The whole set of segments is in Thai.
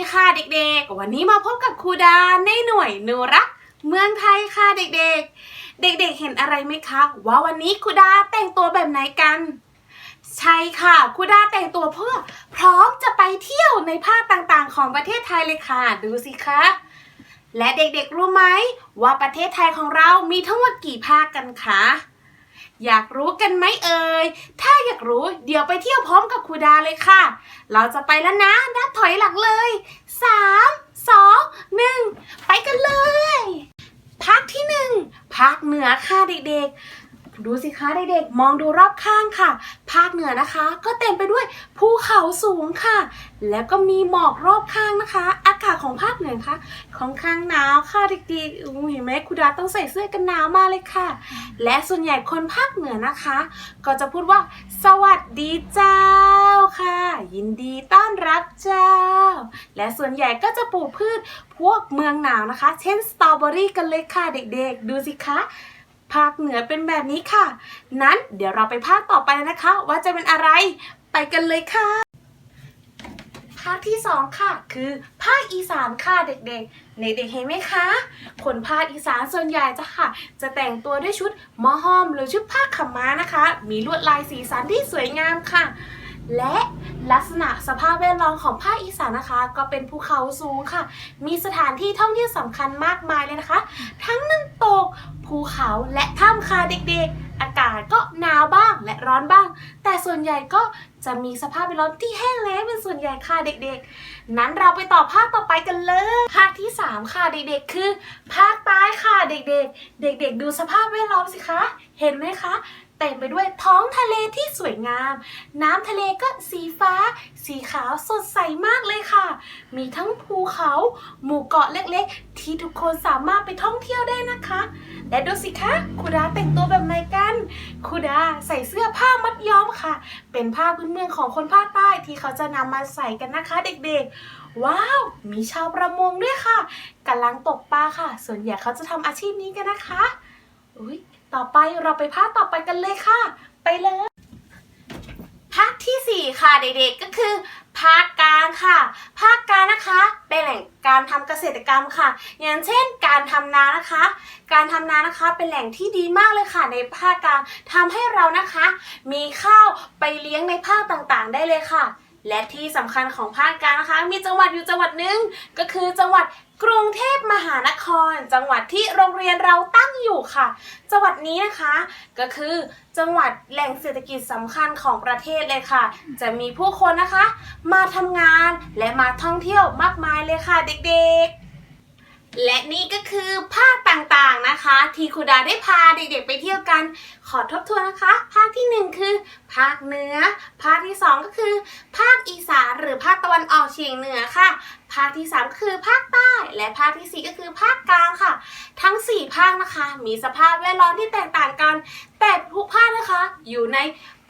วัสดีค่ะเด็กๆ วันนี้มาพบกับครูดาในหน่วยหนูรักเมืองไทยค่ะเด็กๆ เด็กๆ เห็นอะไรไหมคะ ว่าวันนี้ครูดาแต่งตัวแบบไหนกัน ใช่ค่ะครูดาแต่งตัวเพื่อ พร้อมจะไปเที่ยวในภาคต่างๆ ของประเทศไทยเลยค่ะ ดูสิคะ และเด็กๆ รู้ไหมว่าประเทศไทยของเรามีทั้งหมดกี่ภาคกันคะ อยากรู้กันไหมเอ่ย ถ้าอยากรู้เดี๋ยวไปเที่ยวพร้อมกับครูดาเลยค่ะ เราจะไปแล้วนะนับถอยหลังเลยสามสองหนึ่งไปกันเลย ภาคที่หนึ่งภาคเหนือค่ะเด็กๆ ดูสิคะเด็กๆ มองดูรอบข้างค่ะ ภาคเหนือนะคะ ก็เต็มไปด้วยภูเขาสูงค่ะ แล้วก็มีหมอกรอบข้างนะคะ อากาศของภาคเหนือคะค่อนข้างหนาวค่ะเด็กๆเห็นไหมคุณดาต้องใส่เสื้อกันหนาวมาเลยค่ะ และส่วนใหญ่คนภาคเหนือนะคะ ก็จะพูดว่า สวัสดีเจ้าค่ะ ยินดีต้อนรับเจ้า และส่วนใหญ่ก็จะปลูกพืชพวกเมืองหนาวนะคะ เช่นสตรอเบอรี่กันเลยค่ะเด็กๆ ดูสิคะ ภาคเหนือเป็นแบบนี้ค่ะ นั้นเดี๋ยวเราไปภาคต่อไปนะคะ ว่าจะเป็นอะไรไปกันเลยค่ะ ภาคที่สองค่ะคือภาคอีสานค่ะเด็กๆ ในเด็กเห็นไหมคะ คนภาคอีสานส่วนใหญ่จะค่ะ จะแต่งตัวด้วยชุดมอห้อมหรือชุดผ้าขม้านะคะ มีลวดลายสีสันที่สวยงามค่ะ และลักษณะสภาพแวดล้อมของภาคอีสานนะคะ ก็เป็นภูเขาสูงค่ะ มีสถานที่ท่องเที่ยวสำคัญมากมายเลยนะคะ ทั้งน้ำตก ภูเขาและถ้ำค่ะเด็กๆ อากาศก็หนาวบ้างและร้อนบ้าง แต่ส่วนใหญ่ก็จะมีสภาพแวดล้อมที่แห้งแล้งเป็นส่วนใหญ่ค่ะเด็กๆ นั้นเราไปต่อภาคต่อไปกันเลย ภาคที่ 3 ค่ะเด็กๆ คือ ภาคใต้ค่ะเด็กๆ เด็กๆ ดูสภาพแวดล้อมสิคะ เห็นไหมคะ เต็มไปด้วยท้องทะเลที่สวยงาม น้ำทะเลก็สีฟ้า สีขาวสดใสมากเลยค่ะ มีทั้งภูเขา หมู่เกาะเล็กๆ ที่ทุกคนสามารถไปท่องเที่ยวได้นะคะ และดูสิคะคูดาแต่งตัวแบบไหนกันคูดาใส่เสื้อผ้ามัดย้อมค่ะ เป็นผ้าพื้นเมืองของคนภาคใต้ที่เขาจะนำมาใส่กันนะคะเด็กๆ ว้าว มีชาวประมงด้วยค่ะกำลังตกปลาค่ะ ส่วนใหญ่เขาจะทำอาชีพนี้กันนะคะ อุ้ยต่อไปเราไปภาคต่อไปกันเลยค่ะ ไปเลยภาคที่ 4 ค่ะเด็กๆก็คือภาคกลางค่ะ ภาคกลางนะคะเป็นแหล่งการทำเกษตรกรรมค่ะ อย่างเช่น การทำนานะคะ การทำนานะคะเป็นแหล่งที่ดีมากเลยค่ะ ในภาคกลางทำให้เรานะคะ มีข้าวไปเลี้ยงในภาคต่างๆ ได้เลยค่ะ และที่สำคัญของภาคกลางนะคะ มีจังหวัดอยู่จังหวัดหนึ่งก็คือจังหวัดกรุงเทพมหานคร จังหวัดที่โรงเรียนเราตั้งอยู่ค่ะ จังหวัดนี้นะคะ ก็คือจังหวัดแหล่งเศรษฐกิจสำคัญของประเทศเลยค่ะ จะมีผู้คนนะคะ มาทำงานและมาท่องเที่ยวมากมายเลยค่ะเด็กๆ และนี่ก็คือภาคต่างๆนะคะ ที่ครูดาได้พาเด็กๆไปเที่ยวกัน ขอทบทวนนะคะ ภาคที่หนึ่งคือ ภาคเหนือ ภาคที่สองก็คือ ภาคอีสานหรือภาคตะวันออกเฉียงเหนือค่ะ ภาคที่สามก็คือภาคใต้และภาคที่สี่ก็คือภาคกลางค่ะ ทั้งสี่ภาคนะคะ มีสภาพแวดล้อมที่แตกต่างกัน แต่ทุกภาคนะคะอยู่ใน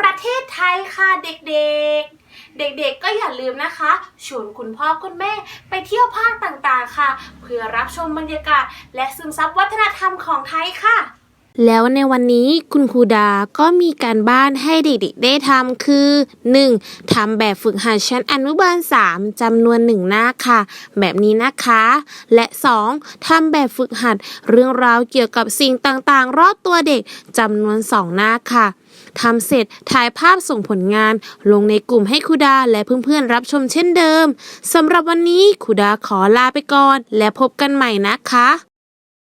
ประเทศไทยค่ะเด็กๆเด็กๆ ก็อย่าลืมนะคะชวนคุณพ่อคุณแม่ไปเที่ยวภาคต่างๆค่ะ เพื่อรับชมบรรยากาศ และซึมซับวัฒนธรรมของไทยค่ะ แล้วในวันนี้คุณครูดาก็มีการบ้านให้เด็กๆ ได้ทำคือ 1. ทำแบบฝึกหัดชั้นอนุบาล 3จำนวนหนึ่งหน้าค่ะ แบบนี้นะคะ และ 2. ทำแบบฝึกหัดเรื่องราวเกี่ยวกับสิ่งต่างๆ รอบตัวเด็กจำนวน 2 หน้าค่ะ ทำเสร็จถ่ายภาพส่งผลงาน ลงในกลุ่มให้ครูดาและเพื่อนๆรับชมเช่นเดิมสำหรับวันนี้ครูดาขอลาไปก่อน และพบกันใหม่นะคะ